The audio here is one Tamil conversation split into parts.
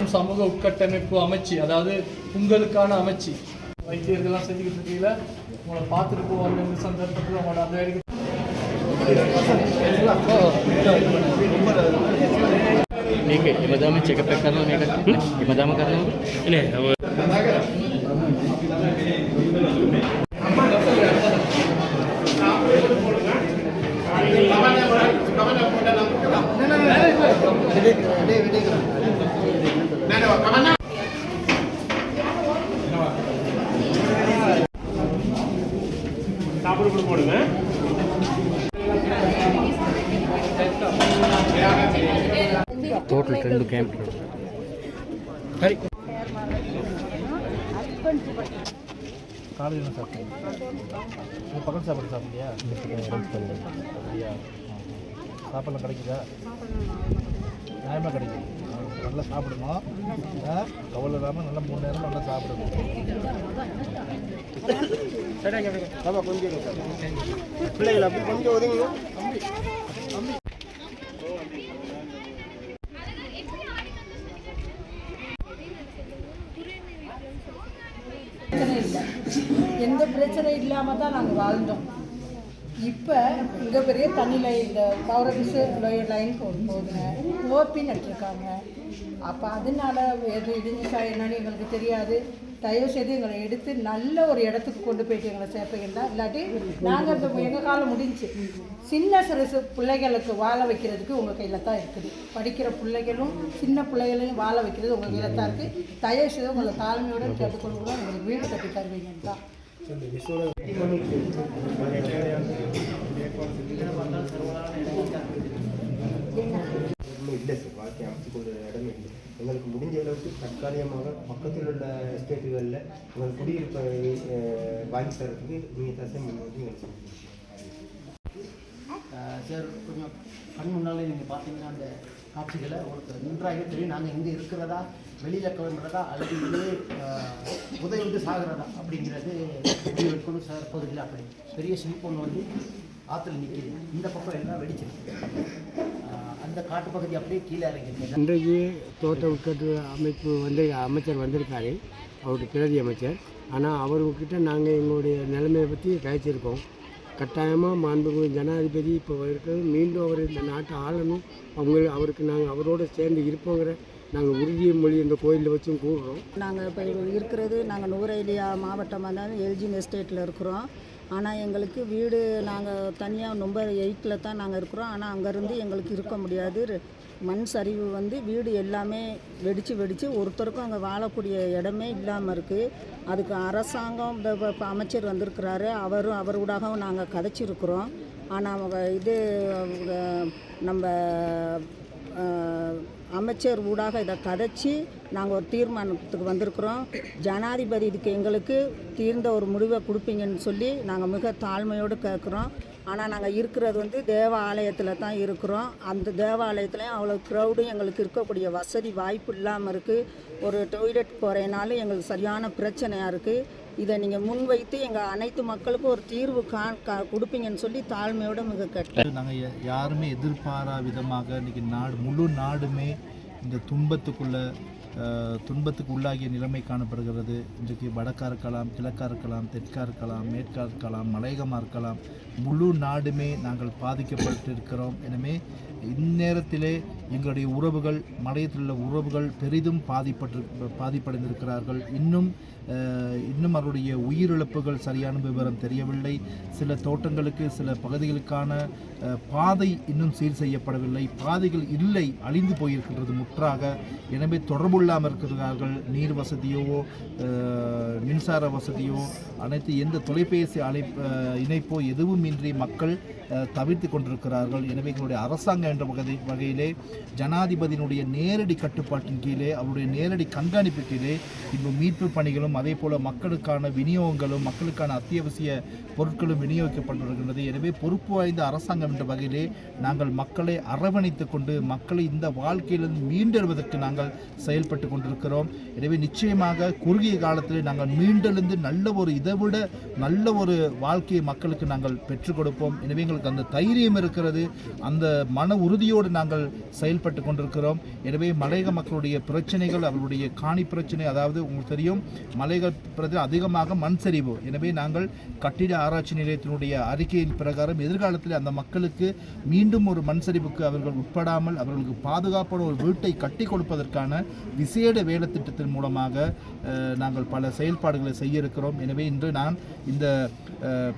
மற்றும் சமூக உட்கட்டமைப்பு அமைச்சு அதாவது உங்களுக்கான அமைச்சு. வைத்தியர்கள்லாம் செஞ்சுக்கிட்டு இருக்கீங்கள? உங்களை பார்த்துட்டு போவாங்க இந்த சந்தர்ப்பத்தில் உங்களோட அந்த ठीक है ये मजा में चेकअप पैक कर रहा हूँ मैं టోటల్ రెండు క్యాంపులు காலையில் என்ன சாப்பிட்டீங்க நீங்கள் பக்கத்து சாப்பாடு சாப்பிட்லையா அப்படியா சாப்பாடுலாம் கிடைக்குதா நியாயமாக கிடைக்குது ஆ, நல்லா சாப்பிடணும் ஆ, கவலை இல்லாமல் நல்லா மூணு நேரம் நல்லா சாப்பிடணும் பிள்ளைகள் அப்படி கொஞ்சம் ஒதுங்க பிரச்சனை இல்லை எந்த பிரச்சனையும் இல்லாமல் தான் நாங்கள் வாழ்ந்தோம் இப்போ மிகப்பெரிய தண்ணி இந்த பவரபிஸ் லைன் போகும் ஓபி நட்டிருக்காங்க அப்போ அதனால எது இடிஞ்சிச்சா என்னன்னு எங்களுக்கு தெரியாது. தயவு செய்து எங்களை எடுத்து நல்ல ஒரு இடத்துக்கு கொண்டு போயிட்டு எங்களை சேர்ப்பீங்கன்னா இல்லாட்டி நாங்கள் எங்கள் காலம் முடிஞ்சு சின்ன சிறுசு பிள்ளைகளுக்கு வாழ வைக்கிறதுக்கு உங்கள் கையில் தான் இருக்குது. படிக்கிற பிள்ளைகளும் சின்ன பிள்ளைகளையும் வாழ வைக்கிறது உங்கள் கையில் தான் இருக்குது தயவு செய்து உங்களை தாழ்மையோடு கேட்டுக்கொள்கிறோம் உங்களுக்கு வீடு கட்டி தருவீங்கன்னு தான் இல்லை சார் வாழ்க்கை அமைச்சு கொண்ட இடம் இல்லை. எங்களுக்கு முடிஞ்ச அளவுக்கு தற்காலிகமாக பக்கத்தில் உள்ள எஸ்டேட்டுகளில் உங்கள் குடியிருப்பை வாங்கி தரத்துக்கு நீங்கள் தசை முன்வந்து எங்களுக்கு சொல்லுங்கள் சார் கொஞ்சம் கண் முன்னாலே நீங்கள் பார்த்தீங்கன்னா அந்த காட்சிகளை ஒருத்தர் நன்றாக தெரியும். நாங்கள் இங்கே இருக்கிறதா வெளியில் கிளம்புறதா அல்லது இங்கே உதவி சாகிறதா அப்படிங்கிறது முடிவெடுக்கணும் சார் பகுதியில் அப்படி பெரிய ஷிப் ஒன்று வந்து ஆற்றுல நிற்கிது இந்த பக்கம் எல்லாம் வெடிச்சிருக்கு. அந்த காட்டு பகுதி அப்படியே கீழே இறங்கிருக்கு இன்றைக்கு தோட்ட உட்கட்டு அமைப்பு வந்து அமைச்சர் வந்திருக்காரு. அவருடைய பிரதி அமைச்சர். ஆனால் அவர்கிட்ட நாங்கள் எங்களுடைய நிலைமையை பற்றி கழிச்சிருக்கோம். கட்டாயமாக மாண்புமிகு ஜனாதிபதி இப்போ இருக்கிறது மீண்டும் அவர் இந்த நாட்டை ஆளணும். அவங்க அவருக்கு நாங்கள் அவரோட சேர்ந்து இருப்போங்கிற நாங்கள் உறுதியை மொழி இந்த கோயிலில் வச்சும் கூடுறோம் நாங்கள் இப்போ இருக்கிறது நாங்கள் நூரேலியா மாவட்டமாக இருந்தாலும் எல்ஜின் எஸ்டேட்டில் இருக்கிறோம். ஆனால் எங்களுக்கு வீடு நாங்கள் தனியாக ரொம்ப எயிட்டில் தான் நாங்கள் இருக்கிறோம். ஆனால் அங்கேருந்து எங்களுக்கு இருக்க முடியாது. மண் சரிவு வந்து வீடு எல்லாமே வெடித்து வெடித்து ஒருத்தருக்கும் அங்கே வாழக்கூடிய இடமே இல்லாமல் இருக்குது அதுக்கு அரசாங்கம் இந்த அமைச்சர் வந்திருக்கிறாரு. அவரும் அவரூடாகவும் நாங்கள் கதைச்சிருக்கிறோம். ஆனால் இது நம்ம அமைச்சர் ஊடாக இதை கதைச்சி நாங்கள் ஒரு தீர்மானத்துக்கு வந்திருக்கிறோம். ஜனாதிபதி இதுக்கு எங்களுக்கு தீர்ந்த ஒரு முடிவை கொடுப்பீங்கன்னு சொல்லி நாங்கள் மிக தாழ்மையோடு கேட்குறோம் ஆனால் நாங்கள் இருக்கிறது வந்து தேவாலயத்தில் தான் இருக்கிறோம். அந்த தேவாலயத்துலேயும் அவ்வளோ க்ரௌடும் எங்களுக்கு இருக்கக்கூடிய வசதி வாய்ப்பு இல்லாமல் இருக்குது ஒரு டொய்லெட் போகிறேனாலும் எங்களுக்கு சரியான பிரச்சனையாக இருக்குது இதை நீங்கள் முன்வைத்து எங்கள் அனைத்து மக்களுக்கும் ஒரு தீர்வு கா கா- கொடுப்பீங்கன்னு சொல்லி தாழ்மையோடு மிக கேட்டேன் நாங்கள் யாருமே எதிர்பாரா விதமாக இன்றைக்கி நாடு முழு நாடுமே இந்த துன்பத்துக்குள்ளே துன்பத்துக்கு உள்ளாகிய நிலைமை காணப்படுகிறது. இன்றைக்கு வடக்கா இருக்கலாம் கிழக்கா இருக்கலாம் தெற்கா இருக்கலாம் மேற்கா இருக்கலாம் மலையகமாக இருக்கலாம். முழு நாடுமே நாங்கள் பாதிக்கப்பட்டு இருக்கிறோம் எனவே இந்நேரத்திலே எங்களுடைய உறவுகள் மலையத்தில் உள்ள உறவுகள் பெரிதும் பாதிப்பட்டு பாதிப்படைந்திருக்கிறார்கள். இன்னும் இன்னும் அவருடைய உயிரிழப்புகள் சரியான விவரம் தெரியவில்லை. சில தோட்டங்களுக்கு சில பகுதிகளுக்கான பாதை இன்னும் சீர் செய்யப்படவில்லை. பாதைகள் இல்லை அழிந்து போயிருக்கின்றது முற்றாக. எனவே தொடர்புள்ளாமல் இருக்கிறார்கள். நீர் வசதியோ மின்சார வசதியோ அனைத்து எந்த தொலைபேசி அழைப்பு இணைப்போ எதுவும் இன்றி மக்கள் தவிர்த்து கொண்டிருக்கிறார்கள். எனவே எங்களுடைய அரசாங்கம் என்ற வகை வகையிலே ஜனாதிபதியினுடைய நேரடி கட்டுப்பாட்டின் கீழே அவருடைய நேரடி கண்காணிப்பு கீழே இப்போ மீட்பு பணிகளும் அதே போல் மக்களுக்கான விநியோகங்களும் மக்களுக்கான அத்தியாவசிய பொருட்களும் விநியோகிக்கப்பட்டு வருகின்றது. எனவே பொறுப்பு வாய்ந்த அரசாங்கம் என்ற வகையிலே நாங்கள் மக்களை அரவணைத்து கொண்டு மக்களை இந்த வாழ்க்கையிலிருந்து மீண்டெழுவதற்கு நாங்கள் செயல்பட்டு கொண்டிருக்கிறோம். எனவே நிச்சயமாக குறுகிய காலத்தில் நாங்கள் மீண்டெழுந்து நல்ல ஒரு இதைவிட நல்ல ஒரு வாழ்க்கையை மக்களுக்கு நாங்கள் பெற்றுக் கொடுப்போம். எனவே எங்களுக்கு அந்த தைரியம் இருக்கிறது. அந்த மன உறுதியோடு நாங்கள் செயல் செயல்பட்டு கொண்டிருக்கிறோம். எனவே மலையக மக்களுடைய பிரச்சனைகள் அவர்களுடைய காணி பிரச்சனை அதாவது உங்களுக்கு தெரியும் மலைகள் பிரச்சனை அதிகமாக மண் சரிவு. எனவே நாங்கள் கட்டிட ஆராய்ச்சி நிலையத்தினுடைய அறிக்கையின் பிரகாரம் எதிர்காலத்தில் அந்த மக்களுக்கு மீண்டும் ஒரு மண் சரிவுக்கு அவர்கள் உட்படாமல் அவர்களுக்கு பாதுகாப்பான ஒரு வீட்டை கட்டி கொடுப்பதற்கான விசேட வேலை திட்டத்தின் மூலமாக நாங்கள் பல செயல்பாடுகளை செய்ய இருக்கிறோம். எனவே இன்று நான் இந்த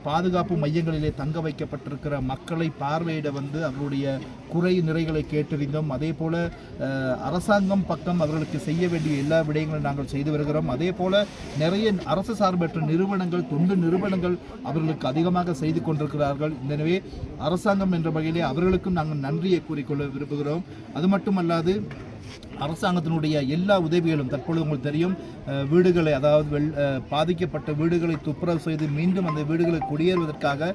பாதுகாப்பு மையங்களிலே தங்க வைக்கப்பட்டிருக்கிற மக்களை பார்வையிட வந்து அவருடைய குறை நிறைகளை கேட்டறிந்தோம் அதே போல் அரசாங்கம் பக்கம் அவர்களுக்கு செய்ய வேண்டிய எல்லா விடயங்களும் நாங்கள் செய்து வருகிறோம். அதே போல் நிறைய அரசு சார்பற்ற நிறுவனங்கள் தொண்டு நிறுவனங்கள் அவர்களுக்கு அதிகமாக செய்து கொண்டிருக்கிறார்கள். எனவே அரசாங்கம் என்ற வகையிலே அவர்களுக்கும் நாங்கள் நன்றியை கூறிக்கொள்ள விரும்புகிறோம். அது மட்டுமல்லாது அரசாங்கத்தினுடைய எல்லா உதவிகளும் தற்பொழுது உங்களுக்கு தெரியும் வீடுகளை அதாவது வெள் பாதிக்கப்பட்ட வீடுகளை துப்புரவு செய்து மீண்டும் அந்த வீடுகளை குடியேறுவதற்காக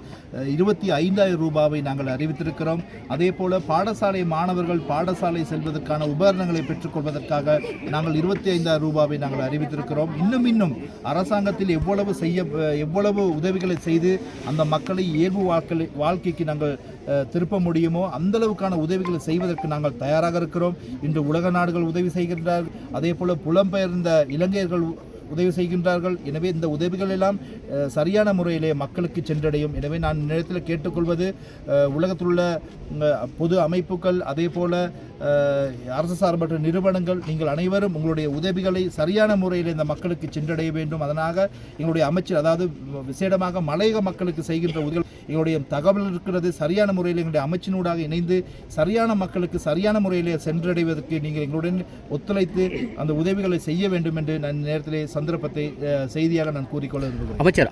இருபத்தி ஐந்தாயிரம் ரூபாவை நாங்கள் அறிவித்திருக்கிறோம். அதே போல பாடசாலை மாணவர்கள் பாடசாலை செல்வதற்கான உபகரணங்களை பெற்றுக்கொள்வதற்காக நாங்கள் இருபத்தி ஐந்தாயிரம் ரூபாவை நாங்கள் அறிவித்திருக்கிறோம். இன்னும் இன்னும் அரசாங்கத்தில் எவ்வளவு செய்ய எவ்வளவு உதவிகளை செய்து அந்த மக்களை இயல்பு வாழ்க்கை வாழ்க்கைக்கு நாங்கள் திருப்ப முடியுமோ அந்தளவுக்கான உதவிகளை செய்வதற்கு நாங்கள் தயாராக இருக்கிறோம். இன்று உலக உலக நாடுகள் உதவி செய்கின்றார்கள். அதே போல புலம்பெயர்ந்த இலங்கையர்கள் உதவி செய்கின்றார்கள். எனவே இந்த உதவிகள் எல்லாம் சரியான முறையிலே மக்களுக்கு சென்றடையும். எனவே நான் நேரத்தில் கேட்டுக்கொள்வது உலகத்தில் உள்ள பொது அமைப்புகள் அதே போல அரசு சார்பற்ற நிறுவனங்கள் நீங்கள் அனைவரும் உங்களுடைய உதவிகளை சரியான முறையில் இந்த மக்களுக்கு சென்றடைய வேண்டும். அதனாக எங்களுடைய அமைச்சர் அதாவது விசேடமாக மலையக மக்களுக்கு செய்கின்ற உதவி எங்களுடைய தகவல் இருக்கிறது சரியான முறையில் எங்களுடைய அமைச்சினூடாக இணைந்து சரியான மக்களுக்கு சரியான முறையில் சென்றடைவதற்கு நீங்கள் எங்களுடன் ஒத்துழைத்து அந்த உதவிகளை செய்ய வேண்டும் என்று நான் நேரத்திலே சந்தர்ப்பத்தை செய்தியாக நான் கூறிக்கொள்ள விரும்புகிறேன். அமைச்சர்